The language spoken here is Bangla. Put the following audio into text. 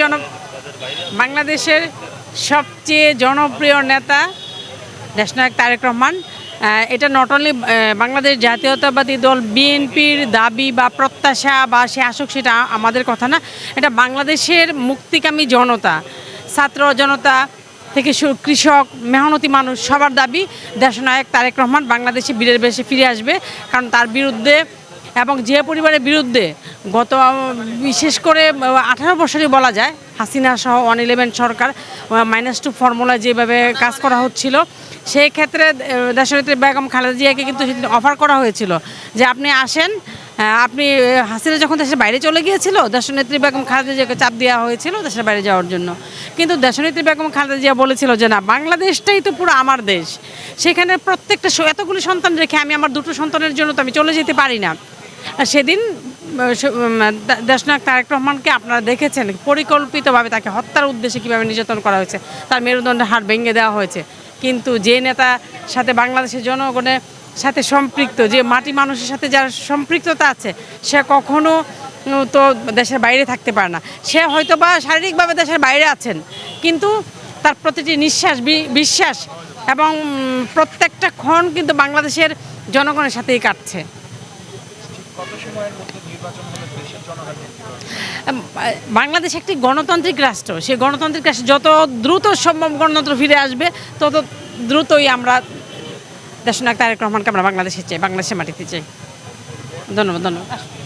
জন বাংলাদেশের সবচেয়ে জনপ্রিয় নেতা দেশনায়ক তারেক রহমান। এটা নট অনলি বাংলাদেশ জাতীয়তাবাদী দল, বিএনপির দাবি বা প্রত্যাশা বা সে আসুক সেটা আমাদের কথা না। এটা বাংলাদেশের মুক্তিকামী জনতা, ছাত্র জনতা থেকে কৃষক, মেহনতি মানুষ, সবার দাবি দেশনায়ক তারেক রহমান বাংলাদেশে বীরের বেশে ফিরে আসবে। কারণ তার বিরুদ্ধে এবং যে পরিবারের বিরুদ্ধে গত বিশেষ করে আঠারো বছরই বলা যায়, হাসিনা সহ ওয়ান ইলেভেন সরকার মাইনাস টু ফর্মুলা যেভাবে কাজ করা হচ্ছিল, সেই ক্ষেত্রে দেশনেত্রী বেগম খালেদা জিয়াকে কিন্তু সেদিন অফার করা হয়েছিল যে আপনি আসেন আপনি হাসিনা যখন দেশের বাইরে চলে গিয়েছিল, দেশনেত্রী বেগম খালেদা জিয়াকে চাপ দেওয়া হয়েছিল দেশের বাইরে যাওয়ার জন্য। কিন্তু দেশনেত্রী বেগম খালেদা জিয়া বলেছিল যে না, বাংলাদেশটাই তো পুরো আমার দেশ। সেখানে প্রত্যেকটা এতগুলি সন্তান রেখে আমি আমার দুটো সন্তানের জন্য তো আমি চলে যেতে পারি না। সেদিন দেশনায়ক তারেক রহমানকে আপনারা দেখেছেন, পরিকল্পিতভাবে তাকে হত্যার উদ্দেশ্যে কীভাবে নির্যাতন করা হয়েছে, তার মেরুদণ্ডের হাড় ভেঙে দেওয়া হয়েছে। কিন্তু যে নেতা সাথে বাংলাদেশের জনগণের সাথে সম্পৃক্ত, যে মাটি মানুষের সাথে যার সম্পৃক্ততা আছে, সে কখনো তো দেশের বাইরে থাকতে পারে না। সে হয়তো বা শারীরিকভাবে দেশের বাইরে আছেন, কিন্তু তার প্রতিটি নিঃশ্বাস বিশ্বাস এবং প্রত্যেকটা ক্ষণ কিন্তু বাংলাদেশের জনগণের সাথেই কাটছে। বাংলাদেশ একটি গণতান্ত্রিক রাষ্ট্র। সেই গণতান্ত্রিক রাষ্ট্র যত দ্রুত সম্ভব গণতন্ত্র ফিরে আসবে, তত দ্রুতই আমরা দেশনাক তারেক রহমানকে আমরা বাংলাদেশে চাই বাংলাদেশের মাটিতে চাই। ধন্যবাদ ধন্যবাদ।